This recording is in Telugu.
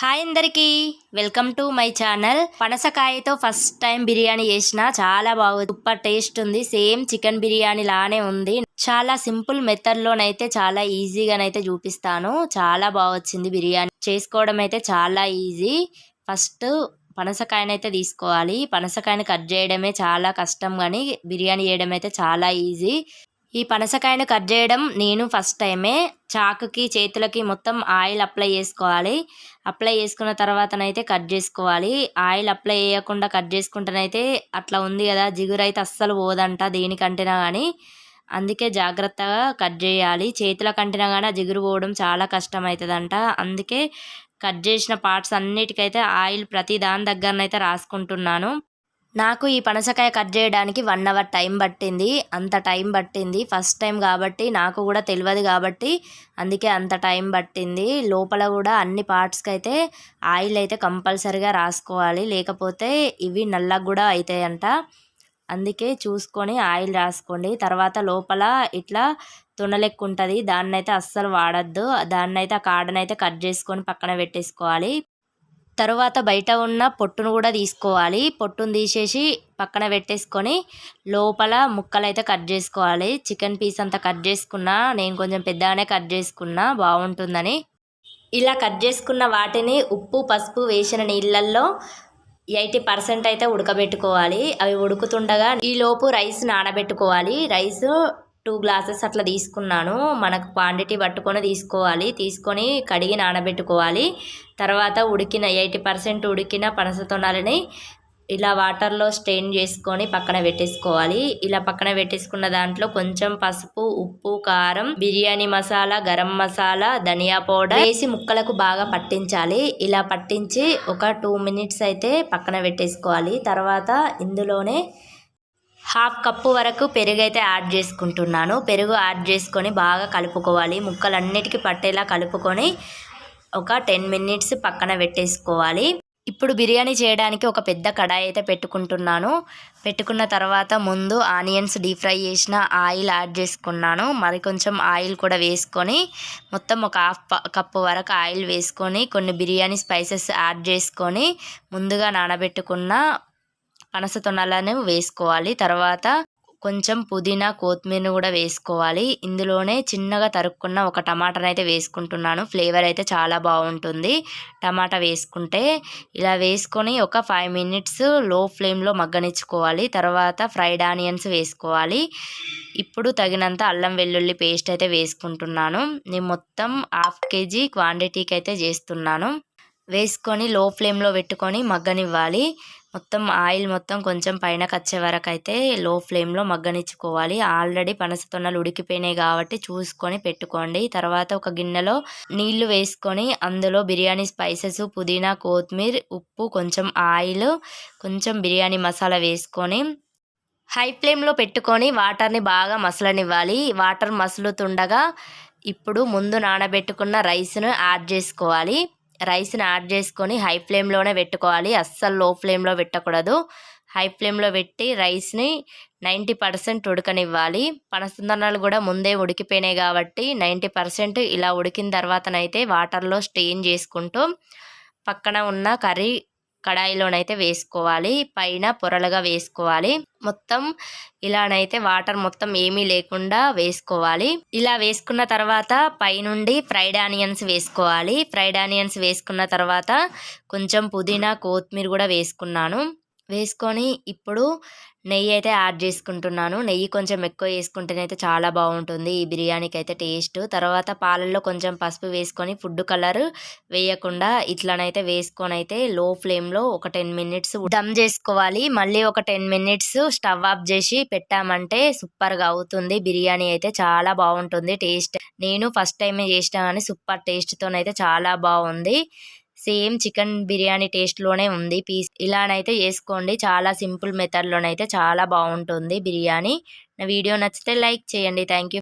హాయ్ అందరికీ. Welcome to my channel. పనసకాయతో ఫస్ట్ టైం బిర్యానీ చేసిన చాలా బాగుంది సూపర్ టేస్ట్ ఉంది. సేమ్ చికెన్ బిర్యానీ లానే ఉంది. చాలా సింపుల్ మెథడ్లోనైతే చాలా ఈజీగానైతే చూపిస్తాను. చాలా బాగా వచ్చింది బిర్యానీ. చేసుకోవడం అయితే చాలా ఈజీ. ఫస్ట్ పనసకాయనైతే తీసుకోవాలి. పనసకాయని కట్ చేయడమే చాలా కష్టం కానీ బిర్యానీ చేయడం అయితే చాలా ఈజీ. ఈ పనసకాయను కట్ చేయడం నేను ఫస్ట్ టైమే. చాకుకి చేతులకి మొత్తం ఆయిల్ అప్లై చేసుకోవాలి. అప్లై చేసుకున్న తర్వాతనైతే కట్ చేసుకోవాలి. ఆయిల్ అప్లై చేయకుండా కట్ చేసుకుంటేనైతే అట్లా ఉంది కదా జిగురు అయితే అస్సలు పోదంట దేనికంటేనా కానీ అందుకే జాగ్రత్తగా కట్ చేయాలి. చేతుల కంటినా కానీ ఆ జిగురు పోవడం చాలా కష్టమవుతుందంట అందుకే కట్ చేసిన పార్ట్స్ అన్నిటికైతే ఆయిల్ ప్రతి దాని దగ్గరనైతే రాసుకుంటున్నాను. నాకు ఈ పనసకాయ కట్ చేయడానికి వన్ అవర్ టైం పట్టింది. అంత టైం పట్టింది. ఫస్ట్ టైం కాబట్టి నాకు కూడా తెలియదు కాబట్టి అందుకే అంత టైం పట్టింది. లోపల కూడా అన్ని పార్ట్స్కి అయితే ఆయిల్ అయితే కంపల్సరిగా రాసుకోవాలి. లేకపోతే ఇవి నల్లగా కూడా అవుతాయంట అందుకే చూసుకొని ఆయిల్ రాసుకోండి. తర్వాత లోపల ఇట్లా తునలెక్కు ఉంటుంది. దాన్నైతే అస్సలు వాడద్దు. దాన్నైతే ఆ కాడనైతే కట్ చేసుకొని పక్కన పెట్టేసుకోవాలి. తరువాత బయట ఉన్న పొట్టును కూడా తీసుకోవాలి. పొట్టును తీసేసి పక్కన పెట్టేసుకొని లోపల ముక్కలు అయితే కట్ చేసుకోవాలి. చికెన్ పీస్ అంతా కట్ చేసుకున్నా నేను కొంచెం పెద్దగానే కట్ చేసుకున్నా బాగుంటుందని. ఇలా కట్ చేసుకున్న వాటిని ఉప్పు పసుపు వేసిన నీళ్ళల్లో ఎయిటీ పర్సెంట్ అయితే ఉడకబెట్టుకోవాలి. అవి ఉడుకుతుండగా ఈలోపు రైస్ నానబెట్టుకోవాలి. రైస్ టూ గ్లాసెస్ అట్లా తీసుకున్నాను. మనకు క్వాంటిటీ పట్టుకొని తీసుకోవాలి. తీసుకొని కడిగి నానబెట్టుకోవాలి. తర్వాత ఉడికిన ఎయిటీ పర్సెంట్ ఉడికిన పనసతొనాలని ఇలా వాటర్లో స్ట్రెయిన్ చేసుకొని పక్కన పెట్టేసుకోవాలి. ఇలా పక్కన పెట్టేసుకున్న దాంట్లో కొంచెం పసుపు ఉప్పు కారం బిర్యానీ మసాలా గరం మసాలా ధనియా పౌడర్ వేసి ముక్కలకు బాగా పట్టించాలి. ఇలా పట్టించి ఒక టూ మినిట్స్ అయితే పక్కన పెట్టేసుకోవాలి. తర్వాత ఇందులోనే హాఫ్ కప్పు వరకు పెరుగు అయితే యాడ్ చేసుకుంటున్నాను. పెరుగు యాడ్ చేసుకొని బాగా కలుపుకోవాలి. ముక్కలన్నిటికీ పట్టేలా కలుపుకొని ఒక టెన్ మినిట్స్ పక్కన పెట్టేసుకోవాలి. ఇప్పుడు బిర్యానీ చేయడానికి ఒక పెద్ద కడాయి అయితే పెట్టుకుంటున్నాను. పెట్టుకున్న తర్వాత ముందు ఆనియన్స్ డీప్ ఫ్రై చేసిన ఆయిల్ యాడ్ చేసుకున్నాను. మరి కొంచెం ఆయిల్ కూడా వేసుకొని మొత్తం ఒక హాఫ్ కప్పు వరకు ఆయిల్ వేసుకొని కొన్ని బిర్యానీ స్పైసెస్ యాడ్ చేసుకొని ముందుగా నానబెట్టుకున్న పనస తొనలను వేసుకోవాలి. తర్వాత కొంచెం పుదీనా కొత్తిమీరను కూడా వేసుకోవాలి. ఇందులోనే చిన్నగా తరుక్కున్న ఒక టమాటాను అయితే వేసుకుంటున్నాను. ఫ్లేవర్ అయితే చాలా బాగుంటుంది. టమాటా వేసుకుంటే ఇలా వేసుకొని ఒక ఫైవ్ మినిట్స్లో ఫ్లేమ్లో మగ్గనిచ్చుకోవాలి. తర్వాత ఫ్రైడ్ ఆనియన్స్ వేసుకోవాలి. ఇప్పుడు తగినంత అల్లం వెల్లుల్లి పేస్ట్ అయితే వేసుకుంటున్నాను. నేను మొత్తం హాఫ్ కేజీ క్వాంటిటీకి అయితే చేస్తున్నాను. వేసుకొని లో ఫ్లేమ్లో పెట్టుకొని మగ్గనివ్వాలి. మొత్తం ఆయిల్ మొత్తం కొంచెం పైనకు వచ్చే వరకు అయితే లో ఫ్లేమ్లో మగ్గనిచ్చుకోవాలి. ఆల్రెడీ పనసతొన్నలు ఉడికిపోయినాయి కాబట్టి చూసుకొని పెట్టుకోండి. తర్వాత ఒక గిన్నెలో నీళ్ళు వేసుకొని అందులో బిర్యానీ స్పైసెస్ పుదీనా కొత్తిమీర ఉప్పు కొంచెం ఆయిల్ కొంచెం బిర్యానీ మసాలా వేసుకొని హై ఫ్లేమ్లో పెట్టుకొని వాటర్ని బాగా మసలనివ్వాలి. వాటర్ మసులుతుండగా ఇప్పుడు ముందు నానబెట్టుకున్న రైస్ను యాడ్ చేసుకోవాలి. రైస్ని యాడ్ చేసుకొని హై ఫ్లేమ్లోనే పెట్టుకోవాలి. అస్సలు లో ఫ్లేమ్లో పెట్టకూడదు. హై ఫ్లేమ్లో పెట్టి రైస్ని నైంటీ పర్సెంట్ ఉడకనివ్వాలి. పనసందనాలు కూడా ముందే ఉడికిపోయినాయి కాబట్టి నైంటీ పర్సెంట్ ఇలా ఉడికిన తర్వాతనైతే వాటర్లో స్టెయిన్ చేసుకుంటూ పక్కన ఉన్న కర్రీ కడాయిలోనైతే వేసుకోవాలి. పైన పొరలుగా వేసుకోవాలి. మొత్తం ఇలానైతే వాటర్ మొత్తం ఏమీ లేకుండా వేసుకోవాలి. ఇలా వేసుకున్న తర్వాత పైనుండి ఫ్రైడ్ ఆనియన్స్ వేసుకోవాలి. ఫ్రైడ్ ఆనియన్స్ వేసుకున్న తర్వాత కొంచెం పుదీనా కొత్తిమీర కూడా వేసుకున్నాను. వేసుకొని ఇప్పుడు నెయ్యి అయితే యాడ్ చేసుకుంటున్నాను. నెయ్యి కొంచెం ఎక్కువ వేసుకుంటేనైతే చాలా బాగుంటుంది. ఈ బిర్యానీకి అయితే టేస్ట్. తర్వాత పాలల్లో కొంచెం పసుపు వేసుకొని ఫుడ్ కలర్ వేయకుండా ఇట్లనైతే వేసుకొని అయితే లో ఫ్లేమ్లో ఒక టెన్ మినిట్స్ దమ్ చేసుకోవాలి. మళ్ళీ ఒక టెన్ మినిట్స్ స్టవ్ ఆఫ్ చేసి పెట్టామంటే సూపర్గా అవుతుంది. బిర్యానీ అయితే చాలా బాగుంటుంది. టేస్ట్ నేను ఫస్ట్ టైమే చేసిన కానీ సూపర్ టేస్ట్తోనైతే చాలా బాగుంది. సేమ్ చికెన్ బిర్యానీ టేస్ట్లోనే ఉంది పీస్. ఇలానైతే చేసుకోండి. చాలా సింపుల్ మెథడ్లోనైతే చాలా బాగుంటుంది బిర్యానీ. నా వీడియో నచ్చితే లైక్ చేయండి. థ్యాంక్